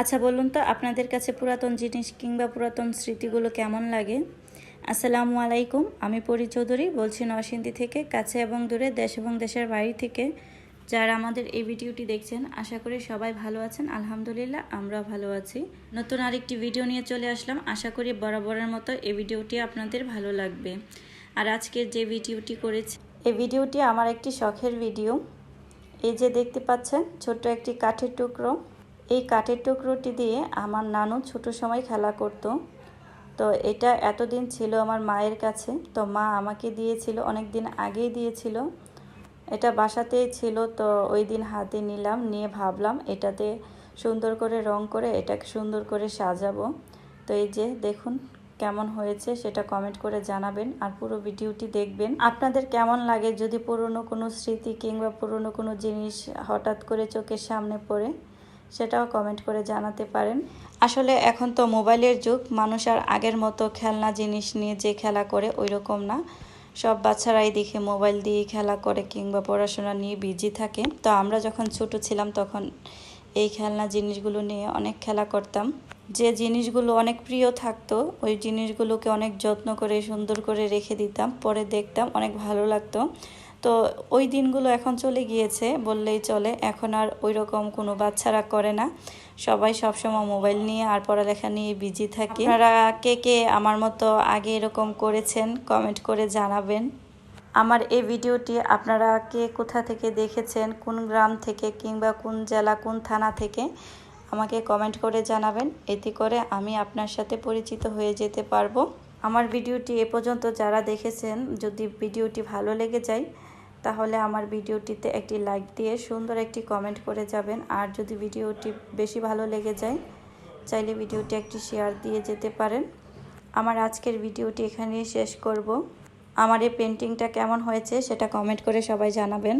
আচ্ছা বলুন তো, আপনাদের কাছে পুরাতন জিনিস কিংবা পুরাতন স্মৃতিগুলো কেমন লাগে? আসসালামু আলাইকুম, আমি পরি চৌধুরী, বলছি নরসিংদী থেকে, কাছে এবং দূরে, দেশ এবং দেশের বাড়ি থেকে। যারা আমাদের এই ভিডিওটি দেখছেন, আশা করি সবাই ভালো আছেন। আলহামদুলিল্লাহ, আমরাও ভালো আছি। নতুন আরেকটি ভিডিও নিয়ে চলে আসলাম। আশা করি বরাবরের মতো এই ভিডিওটি আপনাদের ভালো লাগবে। আর আজকের যে ভিডিওটি করেছি, এই ভিডিওটি আমার একটি শখের ভিডিও। এই যে দেখতে পাচ্ছেন, ছোট্ট একটি কাঠের টুকরো। এই কাঠের টুকরোটি দিয়ে আমার নানু ছোট সময় খেলা করত। তো এটা এতদিন ছিল আমার মায়ের কাছে। তো মা আমাকে দিয়েছিল অনেক দিন আগেই দিয়েছিল। এটা বাসাতেই ছিল, তো ওই দিন হাতে নিলাম, নিয়ে ভাবলাম এটাতে সুন্দর করে রং করে এটাকে সুন্দর করে সাজাবো। তো এই যে দেখুন কেমন হয়েছে, সেটা কমেন্ট করে জানাবেন আর পুরো ভিডিওটি দেখবেন। আপনাদের কেমন লাগে যদি পুরনো কোনো স্মৃতি কিংবা পুরনো কোনো জিনিস হঠাৎ করে চোখের সামনে পড়ে? সেটাও কমেন্ট করে জানাতে পারেন। আসলে এখন তো মোবাইলের যুগ, মানুষ আর আগের মতো খেলনা জিনিস নিয়ে যে খেলা করে ওই রকম না। সব বাচ্চারাই দেখে মোবাইল দিয়ে খেলা করে কিংবা পড়াশোনা নিয়ে বিজি থাকে। তো আমরা যখন ছোট ছিলাম তখন এই খেলনা জিনিসগুলো নিয়ে অনেক খেলা করতাম। যে জিনিসগুলো অনেক প্রিয় থাকতো, ওই জিনিসগুলোকে অনেক যত্ন করে সুন্দর করে রেখে দিতাম, পরে দেখতাম অনেক ভালো লাগতো। তো ওই দিনগুলো এখন চলে গিয়েছে, বললেই চলে। এখন আর ওই রকম কোনো বাচ্চারা করে না। সবাই সবসময় মোবাইল নিয়ে আর পড়ালেখা নিয়ে বিজি থাকে। আপনারা কে কে আমার মতো আগে এরকম করেছেন কমেন্ট করে জানাবেন। আমার এই ভিডিওটি আপনারা কে কোথা থেকে দেখেছেন, কোন গ্রাম থেকে কিংবা কোন জেলা, কোন থানা থেকে, আমাকে কমেন্ট করে জানাবেন। এতে করে আমি আপনার সাথে পরিচিত হয়ে যেতে পারব। আমার ভিডিওটি এ পর্যন্ত যারা দেখেছেন, যদি ভিডিওটি ভালো লেগে যায় তাহলে আমার ভিডিওটিতে একটি লাইক দিয়ে সুন্দর একটি কমেন্ট করে যাবেন। আর যদি ভিডিওটি বেশি ভালো লেগে যায়, চাইলে ভিডিওটি একটি শেয়ার দিয়ে যেতে পারেন। আমার আজকের ভিডিওটি এখানেই শেষ করব। আমার এই পেন্টিংটা কেমন হয়েছে সেটা কমেন্ট করে সবাই জানাবেন।